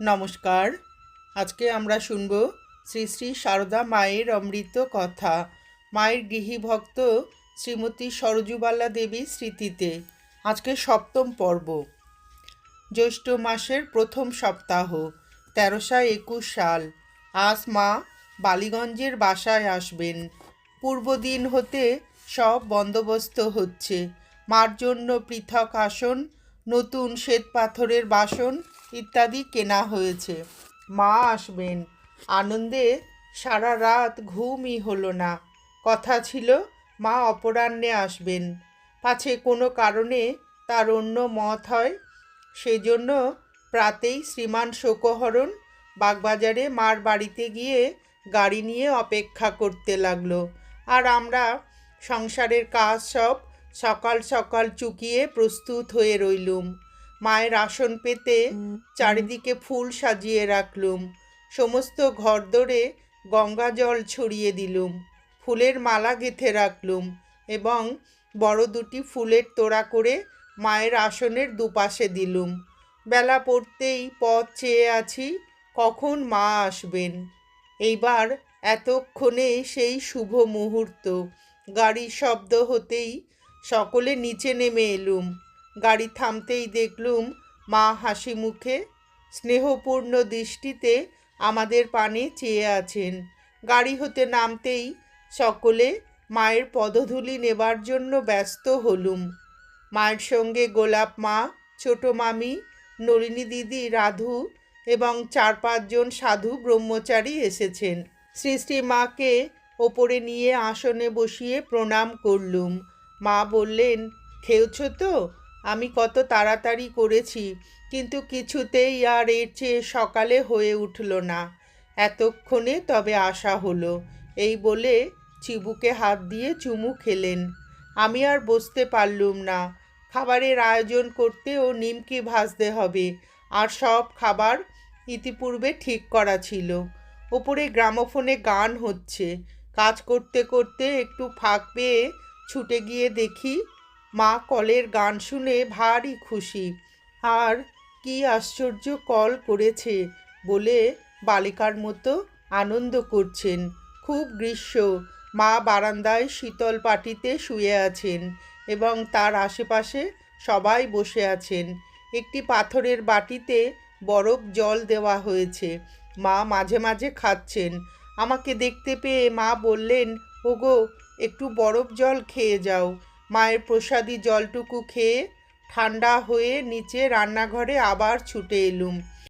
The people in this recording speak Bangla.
নমস্কার। আজকে আমরা শুনব শ্রী শ্রী সারদা মায়ের অমৃত কথা। মায়ের গৃহী ভক্ত শ্রীমতী সরজুবালা দেবীর স্মৃতিতে আজকে সপ্তম পর্ব। জ্যৈষ্ঠ মাসের প্রথম সপ্তাহ, তেরোশো একুশ সাল। আজ মা বালিগঞ্জের বাসায় আসবেন। পূর্বদিন হতে সব বন্দোবস্ত হচ্ছে। মার জন্য পৃথক আসন, নতুন শ্বেত পাথরের বাসন ইত্যাদি কেনা হয়েছে। মা আসবেন। আনন্দে সারা রাত ঘুমই হলো না। কথা ছিল, মা অপরাহ্নে আসবেন। পাছে কোনো কারণে তার অন্য মত হয়, সেজন্য প্রাতেই শ্রীমান শোকহরণ বাগবাজারে মার বাড়িতে গিয়ে গাড়ি নিয়ে অপেক্ষা করতে লাগল। আর আমরা সংসারের কাজ সব সকাল সকাল চুকিয়ে প্রস্তুত হয়ে রইলুম। মায়ের আসন পেতে চারিদিকে ফুল সাজিয়ে রাখলুম। সমস্ত ঘরদোরে গঙ্গা জল ছড়িয়ে দিলুম। ফুলের মালা গেঁথে রাখলুম এবং বড় দুটি ফুলের তোড়া করে মায়ের আসনের দুপাশে দিলুম। বেলা পড়তেই পথ চেয়ে আছি, কখন মা আসবেন? এইবার এতক্ষণে সেই শুভ মুহূর্ত। গাড়ির শব্দ হতেই সকলে নিচে নেমে এলুম। গাড়ি থামতেই দেখলুম মা হাসি মুখে স্নেহপূর্ণ দৃষ্টিতে আমাদের পানে চেয়ে আছেন। গাড়ি হতে নামতেই সকলে মায়ের পদধূলি নেবার জন্য ব্যস্ত হলুম। মায়ের সঙ্গে গোলাপ মা, ছোট মামি, নলিনী দিদি, রাধু এবং চার পাঁচজন সাধু ব্রহ্মচারী এসেছেন। শ্রী মাকে ওপরে নিয়ে আসনে বসিয়ে প্রণাম করলুম। মা বললেন, খেয়েছ তো? আমি কত তাড়াতাড়ি করেছি, কিন্তু কিছুতেই আর এর চেয়ে সকালে হয়ে উঠল না। এতক্ষণে তবে আসা হলো। এই বলে চিবুকে হাত দিয়ে চুমু খেলেন। আমি আর বসতে পারলুম না। খাবারের আয়োজন করতে ও নিমকি ভাজতে হবে, আর সব খাবার ইতিপূর্বে ঠিক করা ছিল। ওপরে গ্রামোফোনে গান হচ্ছে। কাজ করতে করতে একটু ফাঁক পেয়ে ছুটে গিয়ে দেখি মা কলের গান শুনে ভারী খুশি। আর কি আশ্চর্য কল করেছে, বলে বালিকার মতো আনন্দ করছেন। খুব গ্রীষ্ম, মা বারান্দায় শীতল পাটিতে শুয়ে আছেন এবং তার আশেপাশে সবাই বসে আছেন। একটি পাথরের বাটিতে বরফ জল দেওয়া হয়েছে। মা মাঝে মাঝে খাচ্ছেন। আমাকে দেখতে পেয়ে মা বললেন, ওগো, একটু বরফ জল খেয়ে যাও। মায়ের প্রসাদী জলটুকু খেয়ে ঠান্ডা হয়ে নিচে রান্নাঘরে আবার ছুটে এলুম।